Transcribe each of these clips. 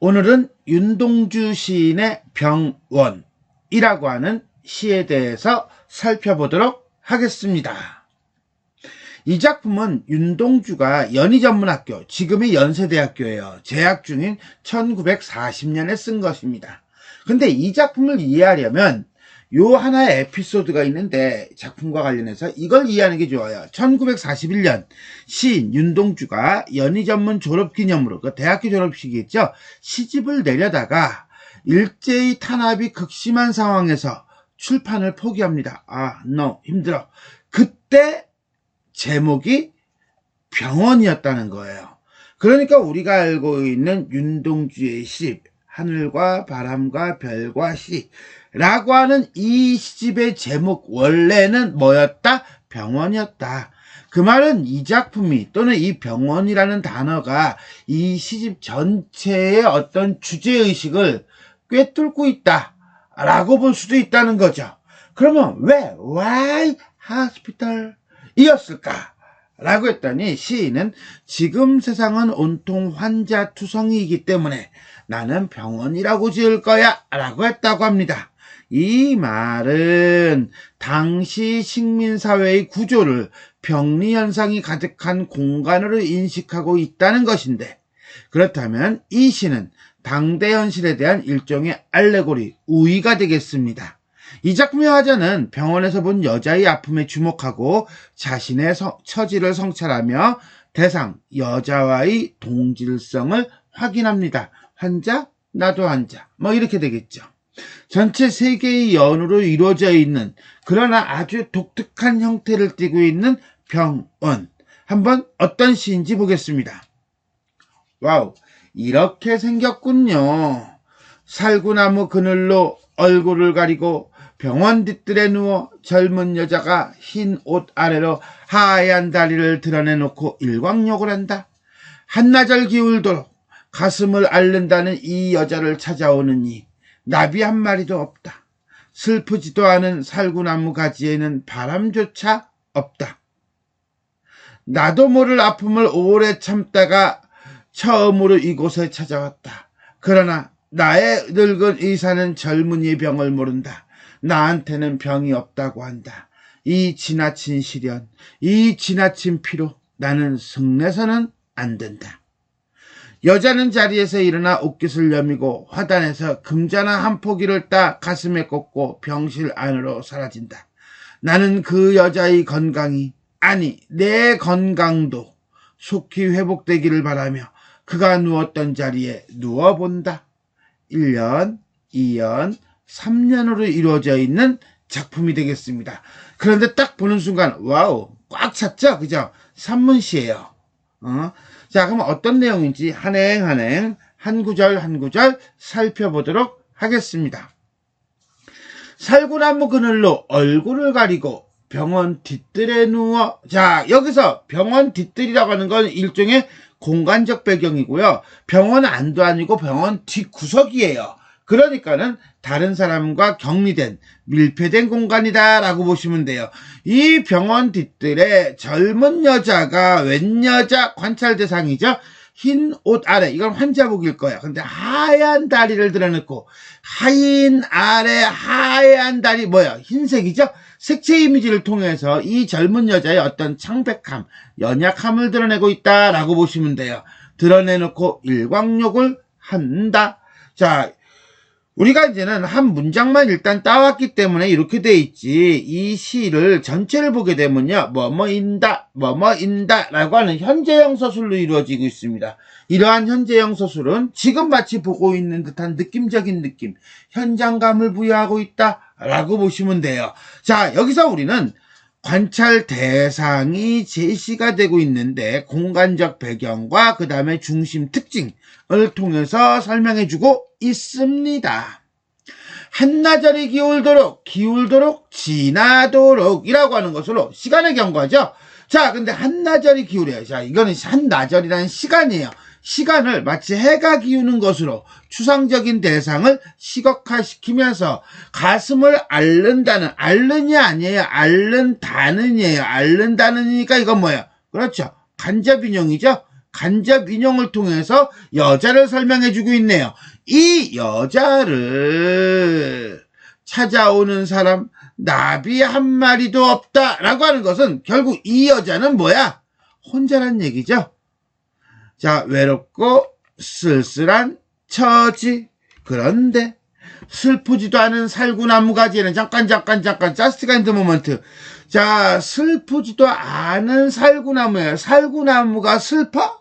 오늘은 윤동주 시인의 병원이라고 하는 시에 대해서 살펴보도록 하겠습니다. 이 작품은 윤동주가 연희전문학교, 지금의 연세대학교예요. 재학 중인 1940년에 쓴 것입니다. 근데 이 작품을 이해하려면 요 하나의 에피소드가 있는데 작품과 관련해서 이걸 이해하는 게 좋아요. 1941년 시인 윤동주가 연희 전문 졸업 기념으로 그 대학교 졸업식이겠죠. 시집을 내려다가 일제히 탄압이 극심한 상황에서 출판을 포기합니다. 아, no, 힘들어. 그때 제목이 병원이었다는 거예요. 그러니까 우리가 알고 있는 윤동주의 시, 하늘과 바람과 별과 시 라고 하는 이 시집의 제목 원래는 뭐였다? 병원이었다. 그 말은 이 작품이 또는 이 병원이라는 단어가 이 시집 전체의 어떤 주제의식을 꿰뚫고 있다. 라고 볼 수도 있다는 거죠. 그러면 왜 why hospital 이었을까? 라고 했더니 시인은 지금 세상은 온통 환자 투성이이기 때문에 나는 병원이라고 지을 거야 라고 했다고 합니다. 이 말은 당시 식민사회의 구조를 병리현상이 가득한 공간으로 인식하고 있다는 것인데 그렇다면 이 시는 당대 현실에 대한 일종의 알레고리, 우의가 되겠습니다. 이 작품의 화자는 병원에서 본 여자의 아픔에 주목하고 자신의 서, 처지를 성찰하며 대상, 여자와의 동질성을 확인합니다. 환자, 나도 환자. 뭐 이렇게 되겠죠. 전체 세 개의 연으로 이루어져 있는 그러나 아주 독특한 형태를 띠고 있는 병원. 한번 어떤 시인지 보겠습니다. 와우. 이렇게 생겼군요. 살구나무 그늘로 얼굴을 가리고 병원 뒤뜰에 누워 젊은 여자가 흰 옷 아래로 하얀 다리를 드러내놓고 일광욕을 한다. 한나절 기울도록 가슴을 앓는다는 이 여자를 찾아오느니 나비 한 마리도 없다. 슬프지도 않은 살구나무 가지에는 바람조차 없다. 나도 모를 아픔을 오래 참다가 처음으로 이곳에 찾아왔다. 그러나 나의 늙은 의사는 젊은이의 병을 모른다. 나한테는 병이 없다고 한다. 이 지나친 시련, 이 지나친 피로 나는 승내서는 안 된다. 여자는 자리에서 일어나 옷깃을 여미고 화단에서 금자나 한 포기를 따 가슴에 꽂고 병실 안으로 사라진다. 나는 그 여자의 건강이 아니 내 건강도 속히 회복되기를 바라며 그가 누웠던 자리에 누워본다. 1년, 2년, 3년으로 이루어져 있는 작품이 되겠습니다. 그런데 딱 보는 순간 와우 꽉 찼죠? 그죠? 산문시예요. 어? 자, 그럼 어떤 내용인지 한 행 한 행 한 구절 한 구절 살펴보도록 하겠습니다. 살구나무 그늘로 얼굴을 가리고 병원 뒤뜰에 누워 자 여기서 병원 뒤뜰이라고 하는 건 일종의 공간적 배경이고요. 병원 안도 아니고 병원 뒷구석이에요. 그러니까는 다른 사람과 격리된 밀폐된 공간이다 라고 보시면 돼요. 이 병원 뒤뜰에 젊은 여자가 웬 여자 관찰 대상이죠. 흰 옷 아래 이건 환자복일 거야. 근데 하얀 다리를 드러냈고 하얀 아래 하얀 다리 뭐야 흰색이죠. 색채 이미지를 통해서 이 젊은 여자의 어떤 창백함, 연약함을 드러내고 있다라고 보시면 돼요. 드러내놓고 일광욕을 한다. 자, 우리가 이제는 한 문장만 일단 따왔기 때문에 이렇게 돼 있지. 이 시를 전체를 보게 되면요. 뭐뭐인다 뭐뭐인다 라고 하는 현재형 서술로 이루어지고 있습니다. 이러한 현재형 서술은 지금 마치 보고 있는 듯한 느낌적인 느낌 현장감을 부여하고 있다 라고 보시면 돼요. 자 여기서 우리는 관찰 대상이 제시가 되고 있는데 공간적 배경과 그 다음에 중심 특징을 통해서 설명해주고 있습니다. 한나절이 기울도록 기울도록 지나도록이라고 하는 것으로 시간을 경고하죠. 자, 근데 한나절이 기울여요. 자, 이거는 한나절이라는 시간이에요. 시간을 마치 해가 기우는 것으로 추상적인 대상을 시각화시키면서 가슴을 앓는다는 앓느냐 아니에요. 앓는다는이에요. 앓는다는이니까 이건 뭐예요? 그렇죠. 간접인용이죠. 간접 인용을 통해서 여자를 설명해주고 있네요. 이 여자를 찾아오는 사람 나비 한 마리도 없다라고 하는 것은 결국 이 여자는 뭐야? 혼자란 얘기죠. 자, 외롭고 쓸쓸한 처지. 그런데 슬프지도 않은 살구나무 가지에는 잠깐 잠깐 잠깐 자스트 가인드 모먼트. 자, 슬프지도 않은 살구나무예요. 살구나무가 슬퍼?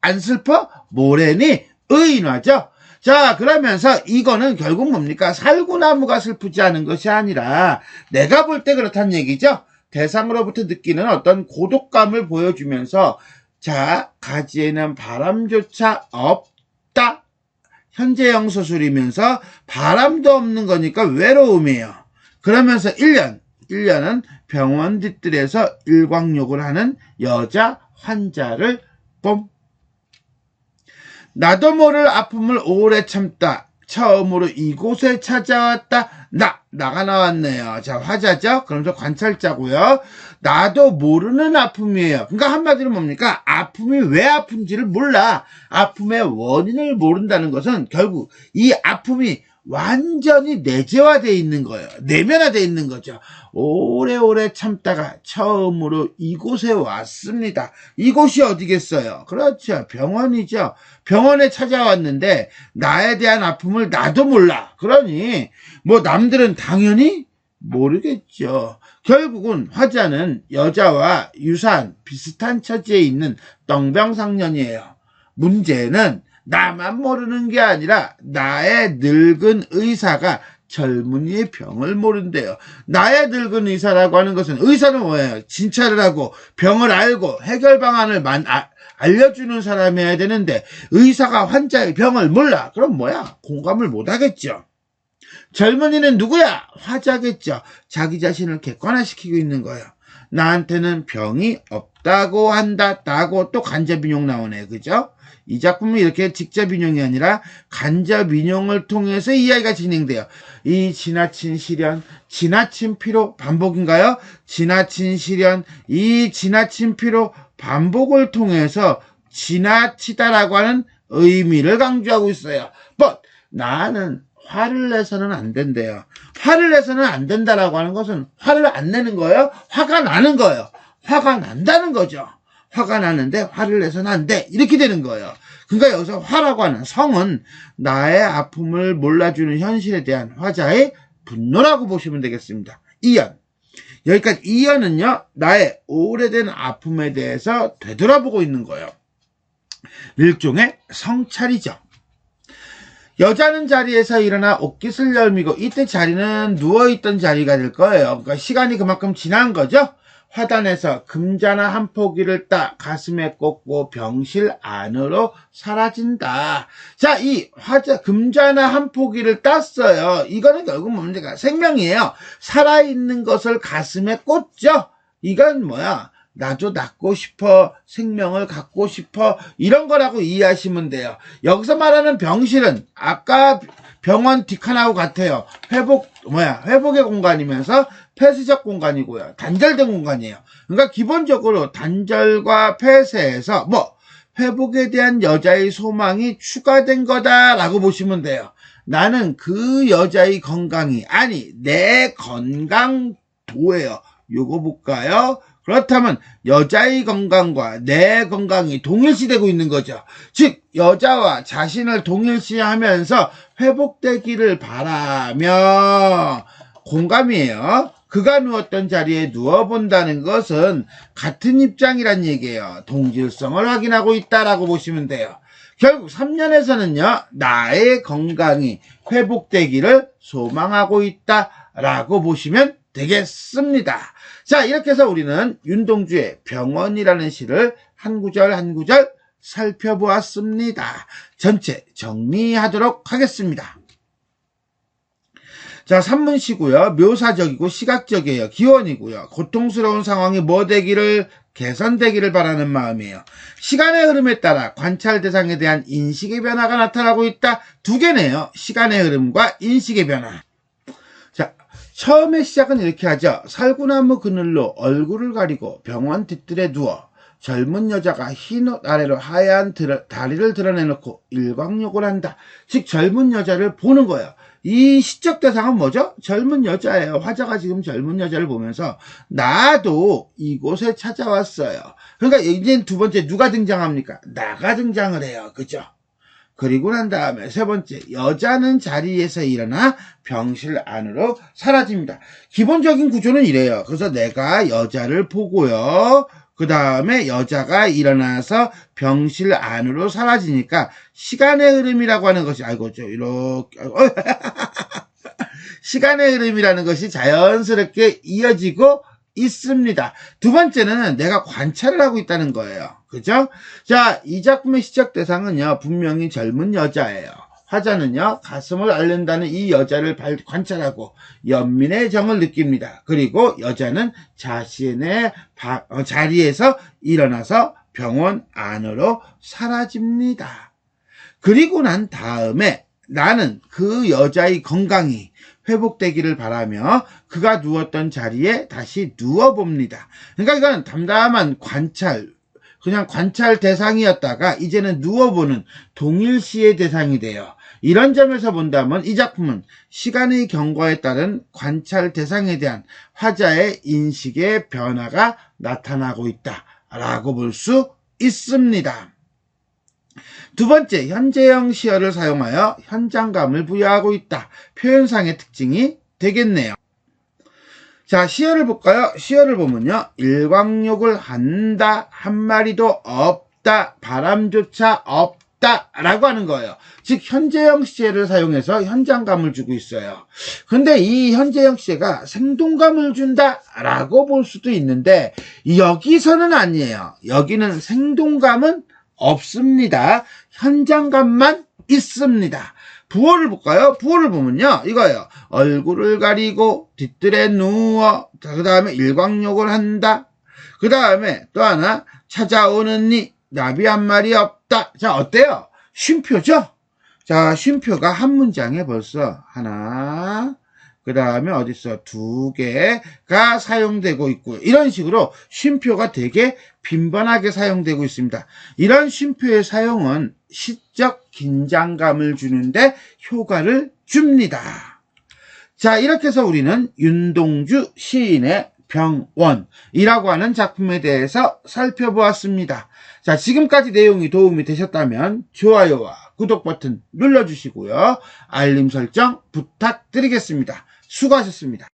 안 슬퍼? 모래니 의인화죠. 자, 그러면서 이거는 결국 뭡니까? 살구나무가 슬프지 않은 것이 아니라 내가 볼 때 그렇다는 얘기죠. 대상으로부터 느끼는 어떤 고독감을 보여주면서 자, 가지에는 바람조차 없다. 현재형 소술이면서 바람도 없는 거니까 외로움이에요. 그러면서 1년, 1년은 병원 뒤뜰에서 일광욕을 하는 여자 환자를 뽐. 나도 모를 아픔을 오래 참다. 처음으로 이곳에 찾아왔다. 나, 나가 나왔네요. 자, 화자죠? 그러면서 관찰자고요. 나도 모르는 아픔이에요. 그러니까 한마디로 뭡니까? 아픔이 왜 아픈지를 몰라. 아픔의 원인을 모른다는 것은 결국 이 아픔이 완전히 내재화되어 있는 거예요. 내면화되어 있는 거죠. 오래오래 참다가 처음으로 이곳에 왔습니다. 이곳이 어디겠어요? 그렇죠. 병원이죠. 병원에 찾아왔는데 나에 대한 아픔을 나도 몰라. 그러니 뭐 남들은 당연히 모르겠죠. 결국은 화자는 여자와 유사한 비슷한 처지에 있는 떵병상년이에요. 문제는 나만 모르는 게 아니라 나의 늙은 의사가 젊은이의 병을 모른대요. 나의 늙은 의사라고 하는 것은 의사는 뭐예요? 진찰을 하고 병을 알고 해결 방안을 만, 아, 알려주는 사람이어야 되는데 의사가 환자의 병을 몰라. 그럼 뭐야? 공감을 못 하겠죠. 젊은이는 누구야? 화자겠죠. 자기 자신을 객관화시키고 있는 거예요. 나한테는 병이 없다고 한다고 또 간접 인용 나오네. 그죠? 이 작품은 이렇게 직접 인용이 아니라 간접 인용을 통해서 이야기가 진행돼요. 이 지나친 시련, 지나친 피로 반복인가요? 지나친 시련, 이 지나친 피로 반복을 통해서 지나치다라고 하는 의미를 강조하고 있어요. but 나는 화를 내서는 안 된대요. 화를 내서는 안 된다라고 하는 것은 화를 안 내는 거예요. 화가 나는 거예요. 화가 난다는 거죠. 화가 나는데 화를 내서는 안 돼. 이렇게 되는 거예요. 그러니까 여기서 화라고 하는 성은 나의 아픔을 몰라주는 현실에 대한 화자의 분노라고 보시면 되겠습니다. 이연. 여기까지 이연은요, 나의 오래된 아픔에 대해서 되돌아보고 있는 거예요. 일종의 성찰이죠. 여자는 자리에서 일어나 옷깃을 열미고 이때 자리는 누워있던 자리가 될 거예요. 그러니까 시간이 그만큼 지난 거죠. 화단에서 금자나 한 포기를 따 가슴에 꽂고 병실 안으로 사라진다. 자, 이 화자 금자나 한 포기를 땄어요. 이거는 결국 뭡니까? 생명이에요. 살아있는 것을 가슴에 꽂죠. 이건 뭐야? 나도 낳고 싶어, 생명을 갖고 싶어, 이런 거라고 이해하시면 돼요. 여기서 말하는 병실은 아까 병원 뒷칸하고 같아요. 회복, 뭐야, 회복의 공간이면서 폐쇄적 공간이고요. 단절된 공간이에요. 그러니까 기본적으로 단절과 폐쇄에서 뭐, 회복에 대한 여자의 소망이 추가된 거다라고 보시면 돼요. 나는 그 여자의 건강이, 아니, 내 건강도예요. 요거 볼까요? 그렇다면 여자의 건강과 내 건강이 동일시되고 있는 거죠. 즉 여자와 자신을 동일시하면서 회복되기를 바라며 공감이에요. 그가 누웠던 자리에 누워본다는 것은 같은 입장이란 얘기예요. 동질성을 확인하고 있다라고 보시면 돼요. 결국 3년에서는요, 나의 건강이 회복되기를 소망하고 있다라고 보시면 되겠습니다. 자, 이렇게 해서 우리는 윤동주의 병원이라는 시를 한 구절 한 구절 살펴보았습니다. 전체 정리하도록 하겠습니다. 자, 산문시고요. 묘사적이고 시각적이에요. 기원이고요. 고통스러운 상황이 뭐 되기를 개선되기를 바라는 마음이에요. 시간의 흐름에 따라 관찰 대상에 대한 인식의 변화가 나타나고 있다. 두 개네요. 시간의 흐름과 인식의 변화. 자, 처음에 시작은 이렇게 하죠. 살구나무 그늘로 얼굴을 가리고 병원 뒤뜰에 누워 젊은 여자가 흰 옷 아래로 하얀 드러- 다리를 드러내놓고 일광욕을 한다. 즉 젊은 여자를 보는 거예요. 이 시적 대상은 뭐죠? 젊은 여자예요. 화자가 지금 젊은 여자를 보면서 나도 이곳에 찾아왔어요. 그러니까 이제 두 번째 누가 등장합니까? 나가 등장을 해요. 그죠? 그리고 난 다음에 세 번째 여자는 자리에서 일어나 병실 안으로 사라집니다. 기본적인 구조는 이래요. 그래서 내가 여자를 보고요. 그 다음에 여자가 일어나서 병실 안으로 사라지니까 시간의 흐름이라고 하는 것이 아이고 저 이렇게 어, 시간의 흐름이라는 것이 자연스럽게 이어지고 있습니다. 두 번째는 내가 관찰을 하고 있다는 거예요. 그죠? 자, 이 작품의 시작 대상은요, 분명히 젊은 여자예요. 화자는요, 가슴을 앓는다는 이 여자를 발- 관찰하고 연민의 정을 느낍니다. 그리고 여자는 자신의 바- 어, 자리에서 일어나서 병원 안으로 사라집니다. 그리고 난 다음에 나는 그 여자의 건강이 회복되기를 바라며 그가 누웠던 자리에 다시 누워봅니다. 그러니까 이건 담담한 관찰, 그냥 관찰 대상이었다가 이제는 누워보는 동일시의 대상이 돼요. 이런 점에서 본다면 이 작품은 시간의 경과에 따른 관찰 대상에 대한 화자의 인식의 변화가 나타나고 있다 라고 볼 수 있습니다. 두 번째, 현재형 시어를 사용하여 현장감을 부여하고 있다. 표현상의 특징이 되겠네요. 자, 시어를 볼까요? 시어를 보면요. 일광욕을 한다, 한 마리도 없다, 바람조차 없다, 라고 하는 거예요. 즉, 현재형 시제를 사용해서 현장감을 주고 있어요. 근데 이 현재형 시제가 생동감을 준다, 라고 볼 수도 있는데, 여기서는 아니에요. 여기는 생동감은 없습니다. 현장감만 있습니다. 부호를 볼까요? 부호를 보면요. 이거예요. 얼굴을 가리고 뒤뜰에 누워 그 다음에 일광욕을 한다. 그 다음에 또 하나 찾아오는 니 나비 한 마리 없 다. 자 어때요? 쉼표죠? 자 쉼표가 한 문장에 벌써 하나 그 다음에 어딨어 두 개가 사용되고 있고 이런 식으로 쉼표가 되게 빈번하게 사용되고 있습니다. 이런 쉼표의 사용은 시적 긴장감을 주는데 효과를 줍니다. 자, 이렇게 해서 우리는 윤동주 시인의 병원이라고 하는 작품에 대해서 살펴보았습니다. 자, 지금까지 내용이 도움이 되셨다면 좋아요와 구독 버튼 눌러주시고요. 알림 설정 부탁드리겠습니다. 수고하셨습니다.